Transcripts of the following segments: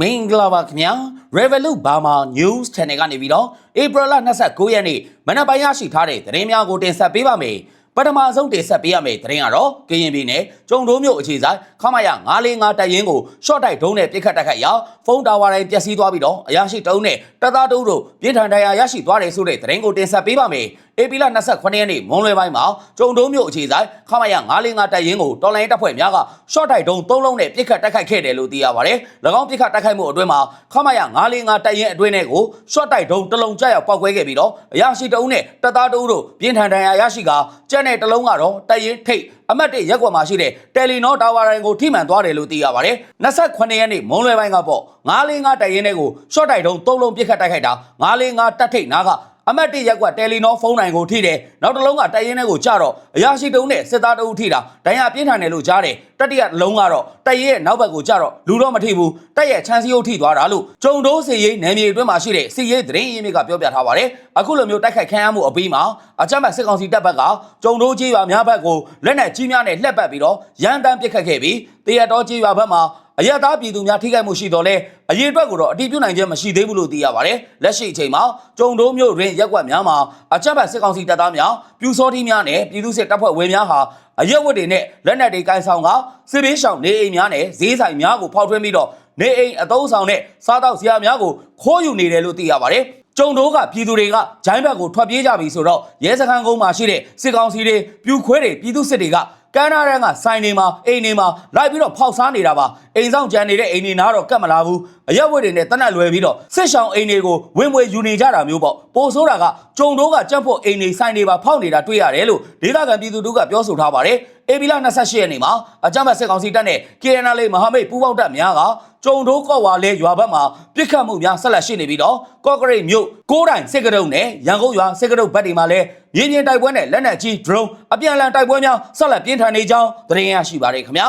မင်္ဂလာပါခင်ဗျာ Revolut Burma News Channel ကနေပြီးတော့ April 29ရက်နေ့မနက်ပိုင်းရရှိထားတဲ့သတင်းများကိုတင်ဆက်ပေးပါမယ်ပထမဆုံးတင်ဆက်ပေးရမယ့်သတင်းကတော့ကရင်ပြည်နယ်ကျုံတိုးမြို့အခြေဆိုင်ခမရ945တပ်ရင်းကို short တိုက်ဒုံးနဲ့ပစ်ခတ်တိုက်ခိုက်ရာဖုန်းတာဝါတိုင်းပျက်စီးသွားပြီးတော့အရာရှိတုံးနဲ့တပ်သားတုံးတို့ပြည်ထန်တရားရရှိသွားတယ်ဆိုတဲ့သတင်းကိုတင်ဆက်ပေးပါမယ် ဧပြီလ29ရက်နေ့မွန်းလွယ်ပိုင်းမှာကျုံတိုးမြို့အခြေဆိုင်ခမရ945တပ်ရင်းကိုတော်လိုင်းတပ်ဖွဲ့များက short တိုက်ဒုံး၃လုံးနဲ့ပစ်ခတ်တိုက်ခိုက်ခဲ့တယ်လို့သိရပါတယ်။၎င်းပစ်ခတ်တိုက်ခိုက်မှုအတွင်းမှာခမရ945တပ်ရင်းအတွင်းထဲကို short တိုက်ဒုံးတစ်လုံးကျရောက်ပောက်ကွဲခဲ့ပြီးတော့အရာရှိတအုပ်နဲ့တပ်သားတအုပ်တို့ပြင်းထန်ဒဏ်ရာရရှိကကျက်တဲ့တစ်လုံးကတော့တပ်ရင်းထိတ်အမတ်တစ်ရက်ကွက်မှာရှိတဲ့တယ်လီနောတာဝါရိုင်ကိုထိမှန်သွားတယ်လို့သိရပါတယ်။28ရက်နေ့မွန်းလွယ်ပိုင်းကပေါ့945တပ်ရင်းတွေကို short တိုက်ဒုံး၃လုံးပစ်ခတ်တိုက်ခိုက်တာ945တပ်ထိတ်နာက အမတ်တစ်ရက်ကွက်တယ်လီနောဖုန်းနိုင်ကိုထိတယ်နောက်တစ်လုံးကတိုက်ရင်ထဲကိုကြတော့အရာရှိတုံးနဲ့စစ်သားတအုပ်ထိတာဒဏ်ရာပြင်းထန်တယ်လို့ကြားတယ်တတိယလုံးကတော့တိုက်ရဲ့နောက်ဘက်ကိုကြတော့လူတော့မထိဘူးတိုက်ရဲ့ချမ်းစီယုတ်ထိသွားတာလို့ကျုံတိုးစီရိတ်နယ်မြေအတွင်းမှာရှိတဲ့စီရိတ်သတင်းရင်းမြစ်ကပြောပြထားပါတယ်အခုလိုမျိုးတိုက်ခိုက်ခံရမှုအပြီးမှာအကြမ်းဖက်စစ်ကောင်စီတပ်ဘက်ကကျုံတိုးကြီးရွာများဘက်ကိုလက်နက်ကြီးများနဲ့လှက်ပတ်ပြီးတော့ရန်တမ်းပစ်ခတ်ခဲ့ပြီးတရတော်ကြီးရွာဘက်မှာအရသားပြည်သူများထိခိုက်မှုရှိတော့လဲအရေးအတွက်ကိုတော့အတိပြုနိုင်ခြင်းမရှိသေးဘူးလို့သိရပါတယ်လက်ရှိအချိန်မှာကျုံတိုးမျိုးတွင်ရက်ကွက်များမှာအကြမ်းဖက်စစ်ကောင်စီတပ်သားများပြူစောတိများနဲ့ပြည်သူစစ်တပ်ဖွဲ့ဝင်များဟာ အရက်ဝတ်တွေနဲ့လက်နက်တွေကိုင်ဆောင်ကစစ်ဘေးရှောင်နေအိမ်များနဲ့ဈေးဆိုင်များကိုဖောက်ထွင်းပြီးတော့နေအိမ်အသုံးဆောင်နဲ့စားတောက်စရာများကိုခိုးယူနေတယ်လို့သိရပါတယ်ကျုံတိုးကပြည်သူတွေကဂျိုင်းဘက်ကိုထွက်ပြေးကြပြီဆိုတော့ရဲစခန်းကုန်းမှာရှိတဲ့စစ်ကောင်စီတွေပြူခွဲတွေပြည်သူစစ်တွေက ကမ်းနားရန်ကစိုင်းနေမှာအိမ်နေမှာလိုက်ပြီးတော့ဖောက်စားနေတာပါအိမ်ဆောင်ကြံနေတဲ့အိမ်နေနားတော့ကတ်မလာဘူးအရက်ဝတ်တွေနဲ့တနက်လွယ်ပြီးတော့စစ်ဆောင်အိမ်တွေကိုဝင်းဝေယူနေကြတာမျိုးပေါ့ပိုဆိုးတာကကျုံတိုးကကြက်ဖို့အိမ်နေစိုင်းနေပါဖောက်နေတာတွေ့ရတယ်လို့ဒေသခံပြည်သူတို့ကပြောဆိုထားပါတယ် အေဗီလာ28ရက်နေ့မှာအကြမ်းဖက်စစ်ကောင်စီတပ်နဲ့ KNL မဟာမိတ်ပူးပေါင်းတပ်များကကျုံတိုးကော့ဝါလဲရွာဘက်မှာပြစ်ခတ်မှုများဆက်လက်ရှိနေပြီးတော့ကော့ကရိတ်မြို့ကိုးတိုင်စစ်ကရုံနဲ့ရန်ကုန်ရွာစစ်ကရုံဘက်တွေမှာလည်းမြေပြင်တိုက်ပွဲနဲ့လက်နက်ကြီး drone အပြန်အလှန်တိုက်ပွဲများဆက်လက်ပြင်းထန်နေကြောင်းသတင်းရရှိပါတယ်ခင်ဗျာ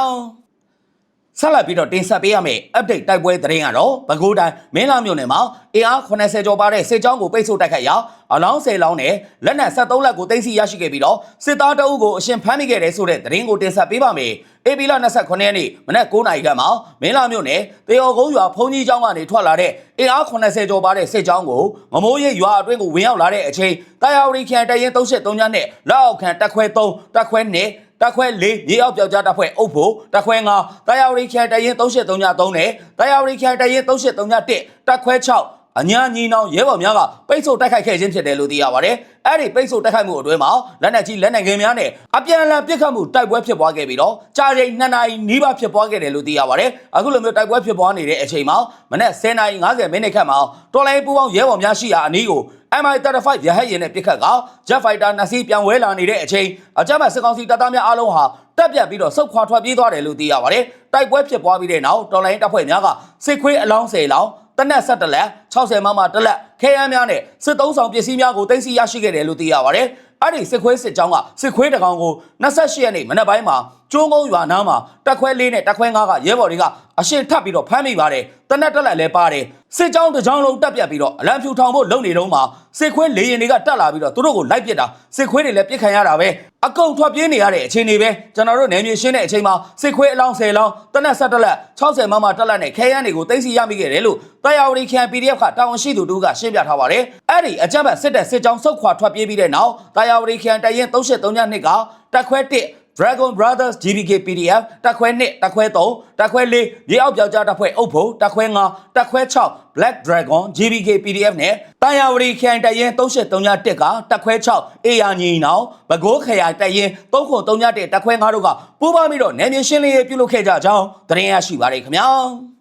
ဆက်လက်ပြီးတော့တင်ဆက်ပေးရမယ့် update တိုက်ပွဲသတင်းကတော့ပဲခူးတိုင်းမင်းလာမြို့နယ်မှာအင်အား80ကျော်ပါတဲ့စစ်ကြောင်းကိုပိတ်ဆို့တိုက်ခိုက်ရာအလောင်း10လောင်းနဲ့လက်နက်73လက်ကိုတင်စီရရှိခဲ့ပြီးတော့စစ်သားတအုပ်ကိုအရှင်ဖမ်းမိခဲ့တယ်ဆိုတဲ့သတင်းကိုတင်ဆက်ပေးပါမယ်။ AP လ29ရက်နေ့မနက်9:00နာရီခန့်မှာမင်းလာမြို့နယ်တေယော်ကုန်းရွာဖုန်ကြီးကျောင်းကနေထွက်လာတဲ့အင်အား80ကျော်ပါတဲ့စစ်ကြောင်းကိုမမိုးရိပ်ရွာအတွင်းကိုဝင်ရောက်လာတဲ့အချိန်တာယာဝရီခန်တရင်33ညနဲ့လက်အောက်ခံတက်ခွဲ3တက်ခွဲ2 တက်ခွဲ၄မြေအောက်ပြောက်ကြားတပ်ဖွဲ့အုပ်ဖို့တက်ခွဲ၅တာယာဝရီခရိုင်တရင်33ည3နဲ့တာယာဝရီခရိုင်တရင်33ည1တက်ခွဲ6 အညာညီနောင်ရဲဘော်များကပိတ်ဆို့တိုက်ခိုက်ခဲ့ခြင်းဖြစ်တယ်လို့သိရပါတယ်။အဲ့ဒီပိတ်ဆို့တိုက်ခိုက်မှုအတွင်းမှာလက်နက်ကြီးလက်နက်ငယ်များနဲ့အပြန်အလှန်ပစ်ခတ်မှုတိုက်ပွဲဖြစ်ပွားခဲ့ပြီးတော့ကြာချိန်2နာရီနီးပါးဖြစ်ပွားခဲ့တယ်လို့သိရပါတယ်။အခုလိုမျိုးတိုက်ပွဲဖြစ်ပွားနေတဲ့အချိန်မှာမနက်10:50မိနစ်ခန့်မှာတော်လိုင်းပူပေါင်းရဲဘော်များရှိရာအနီးကို MI35 ရဟတ်ယာဉ်နဲ့ပစ်ခတ်က Jet Fighter နှစ်စီးပြန်ဝဲလာနေတဲ့အချိန်အကြမ်းဖက်စစ်ကောင်စီတပ်သားများအားလုံးဟာတက်ပြတ်ပြီးတော့ဆုတ်ခွာထွက်ပြေးသွားတယ်လို့သိရပါတယ်။တိုက်ပွဲဖြစ်ပွားပြီးတဲ့နောက်တော်လိုင်းတပ်ဖွဲ့များကစစ်ခွေးအလောင်း10လောင်း တနက်17လက်60မမတလက်ခဲယမ်းများနဲ့စစ်သုံးဆောင်ပစ္စည်းများကိုတင်စီရရှိခဲ့တယ်လို့သိရပါတယ်။အဲ့ဒီစစ်ခွေးစစ်ကြောင်းကစစ်ခွေးတကောင်ကို28ရက်နေ့မနက်ပိုင်းမှာကျိုးကုန်းရွာနားမှာတက်ခွဲလေးနဲ့တက်ခွဲ၅ကရဲဘော်တွေကအရှင်ထပ်ပြီးတော့ဖမ်းမိပါတယ်။တနက်တက်လက်လဲပါတယ်။စစ်ကြောင်းတစ်ကြောင်းလုံးတက်ပြတ်ပြီးတော့အလံဖြူထောင်ဖို့လုပ်နေတော့မှစစ်ခွေးလေရင်တွေကတက်လာပြီးတော့သူတို့ကိုလိုက်ပစ်တာစစ်ခွေးတွေလည်းပြစ်ခံရတာပဲအကုန်ထွက်ပြေးနေရတဲ့အခြေအနေပဲကျွန်တော်တို့နယ်မြေရှင်းတဲ့အချိန်မှာစစ်ခွေးအလောင်း10လောင်းတနက်17လက်60မမတက်လက်နဲ့ခဲယမ်းတွေကိုတင်စီရမိခဲ့တယ်လို့တာယာဝရီခန် PDF ကတာဝန်ရှိသူတို့ကရှင်းပြထားပါတယ်အဲ့ဒီအကြမ်းဖက်စစ်တပ်စစ်ကြောင်းဆုတ်ခွာထွက်ပြေးပြီးတဲ့နောက်တာယာဝရီခန်တရင်33ညနှစ်ကတက်ခွဲ1 Dragon Brothers GBK PDF တက်ခွဲ1တက်ခွဲ3တက်ခွဲ4ရေအောက်ပြောက်ကြားတက်ဖွဲ့အုပ်ဖို့တက်ခွဲ5တက်ခွဲ6 Black Dragon GBK PDF နဲ့တာယာဝရီခရိုင်တရင်33ည1ကတက်ခွဲ6အေယာညီနောင်ဘကိုးခရိုင်တရင်33ည1တက်ခွဲ5တို့ကပူးပေါင်းပြီးတော့နယ်မြေရှင်းလင်းရေးပြုလုပ်ခဲ့ကြကြောင်းသတင်းရရှိပါရခင်ဗျာ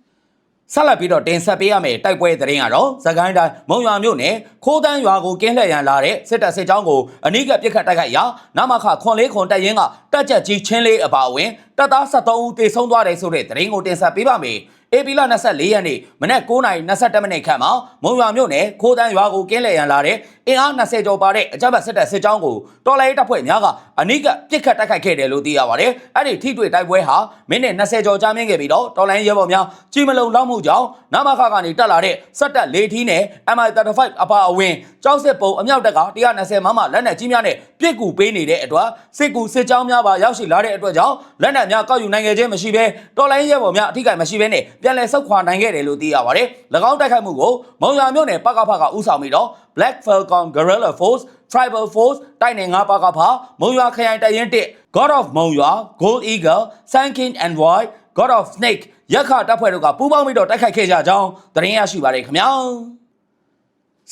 ဆက်လက်ပြီးတော့တင်ဆက်ပေးရမယ့်တိုက်ပွဲသတင်းကတော့သကိုင်းတိုင်းမုံရွာမြို့နယ်ခိုးတန်းရွာကိုကင်းလှည့်ရန်လာတဲ့စစ်တပ်စစ်ကြောင်းကိုအနိကပြစ်ခတ်တိုက်ခိုက်ရာနမခခွန်လေးခွန်တပ်ရင်းကတက်ကြက်ကြီးချင်းလေးအပါအဝင် တပ်သား73ဦးတေဆုံးသွားတယ်ဆိုတဲ့သတင်းကိုတင်ဆက်ပေးပါမယ်။ဧပြီလ24ရက်နေ့မနက်9:22မိနစ်ခန့်မှာမုံရွာမြို့နယ်ခိုးတန်းရွာကိုကင်းလှည့်ရန်လာတဲ့အင်အား20ကျော်ပါတဲ့အကြမ်းဖက်စစ်တပ်စစ်ကြောင်းကိုတော်လိုင်းတပ်ဖွဲ့များကအနိကပြစ်ခတ်တိုက်ခိုက်ခဲ့တယ်လို့သိရပါတယ်။အဲ့ဒီထိတွေ့တိုက်ပွဲဟာမိနစ်20ကျော်ကြာမြင့်ခဲ့ပြီးတော့တော်လိုင်းရဲဘော်များကြီးမလုံလောက်မှုကြောင့်နမခကနေတက်လာတဲ့စက်တပ်လေထီးနဲ့ MI35 အပါအဝင်ကြောက်စစ်ပုံအမြောက်တက်က120မမလက်နက်ကြီးများနဲ့ပြစ်ကူပေးနေတဲ့အတွက်စစ်ကူစစ်ကြောင်းများပါရောက်ရှိလာတဲ့အတွက်ကြောင့်လက်နက်များကောက်ယူနိုင်ခဲ့ခြင်းမရှိဘဲတော်လိုင်းရဲဘော်များအထိကိမရှိဘဲနဲ့ပြန်လည်ဆုတ်ခွာနိုင်ခဲ့တယ်လို့သိရပါတယ်၎င်းတိုက်ခိုက်မှုကိုမုံရွာမြို့နယ်ပကဖကဥဆောင်ပြီးတော့ Black Falcon Guerrilla Force Tribal Force တိုက်နယ်9ပကဖမုံရွာခရိုင်တရင်1 God of မုံရွာ Gold Eagle Sun King and White God of Snake ရက်ခတပ်ဖွဲ့တို့ကပူးပေါင်းပြီးတော့တိုက်ခိုက်ခဲ့ကြကြောင်းသတင်းရရှိပါတယ်ခင်ဗျာ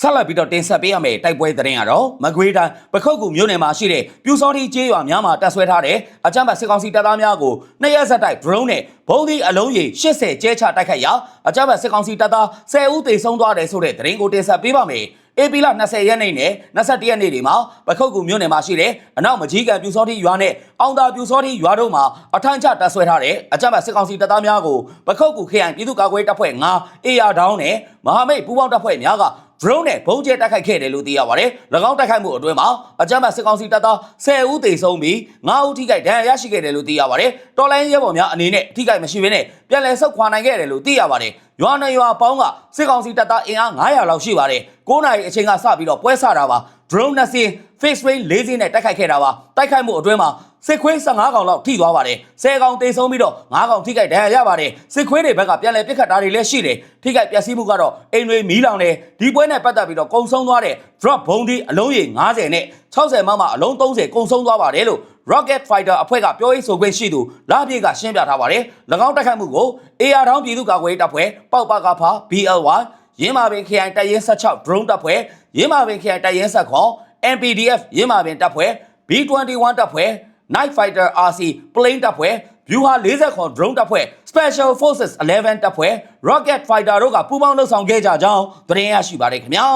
ဆက်လက်ပြီးတော့တင်ဆက်ပေးရမယ့်တိုက်ပွဲသတင်းကတော့မကွေးတိုင်းပခုတ်ကူမြို့နယ်မှာရှိတဲ့ပြူစောတိကျေးရွာများမှာတပ်ဆွဲထားတဲ့အကြမ်းဖက်စစ်ကောင်စီတပ်သားများကိုနှစ်ရက်ဆက်တိုက် drone နဲ့ဘုံဒီအလုံးကြီး80ကျဲချတိုက်ခိုက်ရာအကြမ်းဖက်စစ်ကောင်စီတပ်သား10ဦးသေဆုံးသွားတယ်ဆိုတဲ့သတင်းကိုတင်ဆက်ပေးပါမယ်။ AP လ20ရက်နေ့နဲ့21ရက်နေ့တွေမှာပခုတ်ကူမြို့နယ်မှာရှိတဲ့အနောက်မကြီးကန်ပြူစောတိရွာနဲ့အောင်သာပြူစောတိရွာတို့မှာအထမ်းချတပ်ဆွဲထားတဲ့အကြမ်းဖက်စစ်ကောင်စီတပ်သားများကိုပခုတ်ကူခရိုင်ပြည်သူ့ကာကွယ်တပ်ဖွဲ့9 AR ဒေါင်းနဲ့မဟာမိတ်ပူးပေါင်းတပ်ဖွဲ့များက drone နဲ့ဘုံကျဲတိုက်ခိုက်ခဲ့တယ်လို့သိရပါတယ်။၎င်းတိုက်ခိုက်မှုအတွင်းမှာအကြမ်းဖက်စစ်ကောင်စီတပ်သား10ဦးသေဆုံးပြီး9ဦးထိခိုက်ဒဏ်ရာရရှိခဲ့တယ်လို့သိရပါတယ်။တော်လိုင်းရဲဘော်များအနေနဲ့ထိခိုက်မရှိဘဲနဲ့ပြန်လည်ဆုတ်ခွာနိုင်ခဲ့တယ်လို့သိရပါတယ်။ရွာနယ်ရွာပေါင်းကစစ်ကောင်စီတပ်သားအင်အား900လောက်ရှိပါတယ်။9နာရီအချိန်ကစပြီးတော့ပွဲဆတာပါ။ drone နဲ့စင်း face range ၄စင်းနဲ့တိုက်ခိုက်ခဲ့တာပါ။တိုက်ခိုက်မှုအတွင်းမှာ စစ်ခွေး15ကောင်လောက်ထိသွားပါတယ်။10ကောင်တေဆုံးပြီးတော့9ကောင်ထိခိုက်ဒဏ်ရာရပါတယ်။စစ်ခွေးတွေဘက်ကပြန်လည်ပစ်ခတ်တာတွေလည်းရှိတယ်။ထိခိုက်ပျက်စီးမှုကတော့အိမ်တွေမီးလောင်တယ်။ဒီပွဲနဲ့ပတ်သက်ပြီးတော့ကုံဆုံးသွားတဲ့ drop ဘုံဒီအလုံးရေ90နဲ့60မမအလုံး30ကုံဆုံးသွားပါတယ်လို့ Rocket Fighter အဖွဲ့ကပြောရေးဆိုခွင့်ရှိသူလာပြေကရှင်းပြထားပါတယ်။၎င်းတိုက်ခိုက်မှုကို AR ထောင်းပြည်သူ့ကာကွယ်ရေးတပ်ဖွဲ့ပေါက်ပကဖာ BLY ရင်းမာပင်ခရိုင်တပ်ရင်း16 drone တပ်ဖွဲ့ရင်းမာပင်ခရိုင်တပ်ရင်းဆက်ခွန် MPDF ရင်းမာပင်တပ်ဖွဲ့ B21 တပ်ဖွဲ့ Night Fighter RC plane တပ်ဖွဲ့ View ဟာ40ခွန် drone တပ်ဖွဲ့ Special Forces 11တပ်ဖွဲ့ Rocket Fighter တို့ကပူးပေါင်းလှုပ်ဆောင်ခဲ့ကြကြောင်းသတင်းရရှိပါတယ်ခင်ဗျာ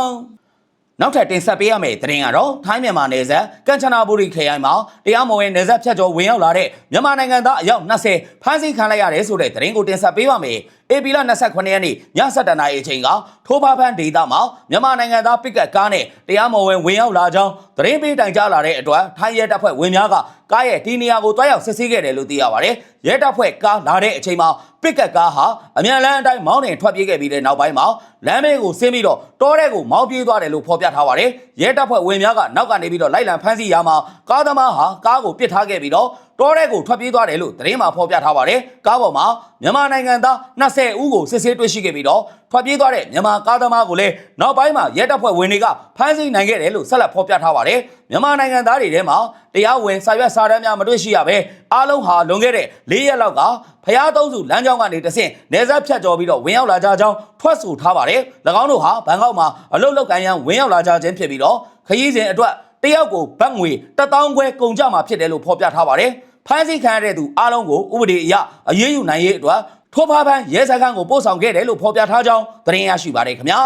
နောက်ထပ်တင်ဆက်ပေးရမယ့်သတင်းကတော့ထိုင်းမြန်မာနယ်စပ်ကမ်ချနာဘူရီခရိုင်မှာတရားမဝင်နယ်စပ်ဖြတ်ကျော်ဝင်ရောက်လာတဲ့မြန်မာနိုင်ငံသားအယောက်20ဖမ်းဆီးခံလိုက်ရတယ်ဆိုတဲ့သတင်းကိုတင်ဆက်ပေးပါမယ်။ AP လ29ရက်နေ့ည7:00နာရီအချိန်ကထိုးဖားဖန်းဒေသမှာမြန်မာနိုင်ငံသားပစ်ကတ်ကားနဲ့တရားမဝင်ဝင်ရောက်လာကြောင်းသတင်းပေးတိုင်ကြားလာတဲ့အတွက်ထိုင်းရဲတပ်ဖွဲ့ဝင်များကကားရဲ့ဒီနေရာကိုတွားရောက်စစ်ဆေးခဲ့တယ်လို့သိရပါတယ်။ရဲတပ်ဖွဲ့ကားလာတဲ့အချိန်မှာပစ်ကတ်ကားဟာအမြန်လန်းအတိုင်းမောင်းနှင်ထွက်ပြေးခဲ့ပြီးတဲ့နောက်ပိုင်းမှာလမ်းဘေးကိုဆင်းပြီးတော့တောထဲကိုမောင်းပြေးသွားတယ်လို့ဖော်ပြထားပါတယ်။ရဲတပ်ဖွဲ့ဝင်များကနောက်ကနေပြီးတော့လိုက်လံဖမ်းဆီးရမှာကားသမားဟာကားကိုပစ်ထားခဲ့ပြီးတော့တောထဲကိုထွက်ပြေးသွားတယ်လို့သတင်းမှာဖော်ပြထားပါတယ်။ကားပေါ်မှာမြန်မာနိုင်ငံသား20ဦးကိုစစ်ဆေးတွေ့ရှိခဲ့ပြီးတော့ထွက်ပြေးသွားတဲ့မြန်မာကားသမားကိုလည်းနောက်ပိုင်းမှာရဲတပ်ဖွဲ့ဝင်တွေကဖမ်းဆီးနိုင်ခဲ့တယ်လို့ဆက်လက်ဖော်ပြထားပါတယ်။မြန်မာနိုင်ငံသားတွေထဲမှာတရားဝင်စာရွက်စာတမ်းများမတွေ့ရှိရဘဲအားလုံးဟာလွန်ခဲ့တဲ့၄ရက်လောက်ကဖျားသုံးစုလမ်းကြောင်းကနေတဆင့်နေဆက်ဖြတ်ကျော်ပြီးတော့ဝင်ရောက်လာကြကြောင်းထွက်ဆိုထားပါတယ်။၎င်းတို့ဟာဘန်ကောက်မှာအလုတ်လောက်ကန်ရန်ဝင်ရောက်လာကြခြင်းဖြစ်ပြီးတော့ခရီးစဉ်အတွက်တယောက်ကိုဘတ်ငွေ1000ခွဲကုန်ကြမှာဖြစ်တယ်လို့ဖော်ပြထားပါတယ်။ဖမ်းဆီးခံရတဲ့သူအားလုံးကိုဥပဒေအရအရေးယူနိုင်ရေးအတွက် ထိုးဖားဖန်းရဲစခန်းကိုပို့ဆောင်ခဲ့တယ်လို့ဖော်ပြထားကြောင်းသတင်းရရှိပါတယ်ခင်ဗျာ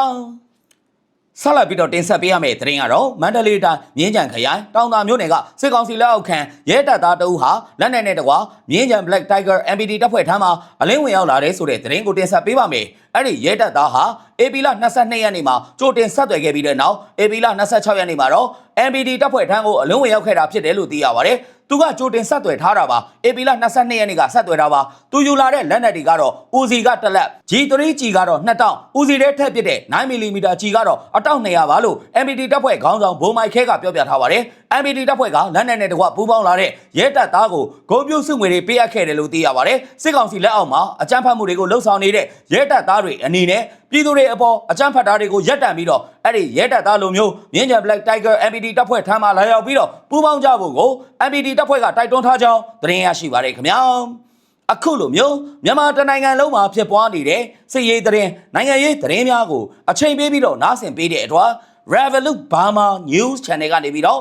ဆက်လက်ပြီးတော့တင်ဆက်ပေးရမယ့်သတင်းကတော့မန္တလေးတိုင်းမြင်းကြံခရိုင်တောင်သာမြို့နယ်ကစစ်ကောင်စီလက်အောက်ခံရဲတပ်သားတအူးဟာလက်နက်နဲ့တကွာမြင်းကြံ Black Tiger MPD တပ်ဖွဲ့ထမ်းမှာအလင်းဝင်ရောက်လာတဲ့ဆိုတဲ့သတင်းကိုတင်ဆက်ပေးပါမယ်။အဲ့ဒီရဲတပ်သားဟာ AP လ22ရက်နေ့မှာကြိုတင်ဆက်သွယ်ခဲ့ပြီးတဲ့နောက် AP လ26ရက်နေ့မှာတော့ MPD တပ်ဖွဲ့ထမ်းကိုအလင်းဝင်ရောက်ခဲ့တာဖြစ်တယ်လို့သိရပါတယ်။သူကကြိုတင်ဆက်သွယ်ထားတာပါ AP လ22ရက်နေ့ကဆက်သွယ်တာပါသူယူလာတဲ့လက်နက်တွေကတော့ Uzi ကတစ်လက် G3G ကတော့2တောင် Uzi ထဲထည့်ပစ်တဲ့ 9mm ကြီးကတော့အတောက်200ပါလို့ MPD တပ်ဖွဲ့ခေါင်းဆောင်ဘုံမိုက်ခဲကပြောပြထားပါတယ် MPD တပ်ဖွဲ့ကလက်နက်နဲ့တကွပူးပေါင်းလာတဲ့ရဲတပ်သားကိုဂုံပြူစုငွေတွေပေးအပ်ခဲ့တယ်လို့သိရပါတယ်စစ်ကောင်စီလက်အောက်မှာအကြမ်းဖက်မှုတွေကိုလှုံ့ဆော်နေတဲ့ရဲတပ်သားတွေအနေနဲ့ပြည်သူတွေအပေါ်အကြမ်းဖက်တာတွေကိုရပ်တန့်ပြီးတော့အဲ့ဒီရဲတပ်သားလိုမျိုးမြင်းကြံ Black Tiger MPD တပ်ဖွဲ့ထမ်းမှလာရောက်ပြီးတော့ပူးပေါင်းကြဖို့ကို MPD တပ်ဖွဲ့ကတိုက်တွန်းထားကြောင်းသတင်းရရှိပါတယ်ခင်ဗျာအခုလိုမျိုးမြန်မာတနိုင်ငံလုံးမှာဖြစ်ပွားနေတဲ့စစ်ရေးသတင်းနိုင်ငံရေးသတင်းများကိုအချိန်ပေးပြီးတော့နားဆင်ပေးတဲ့အတွက် Revolut Burma News Channel ကနေပြီးတော့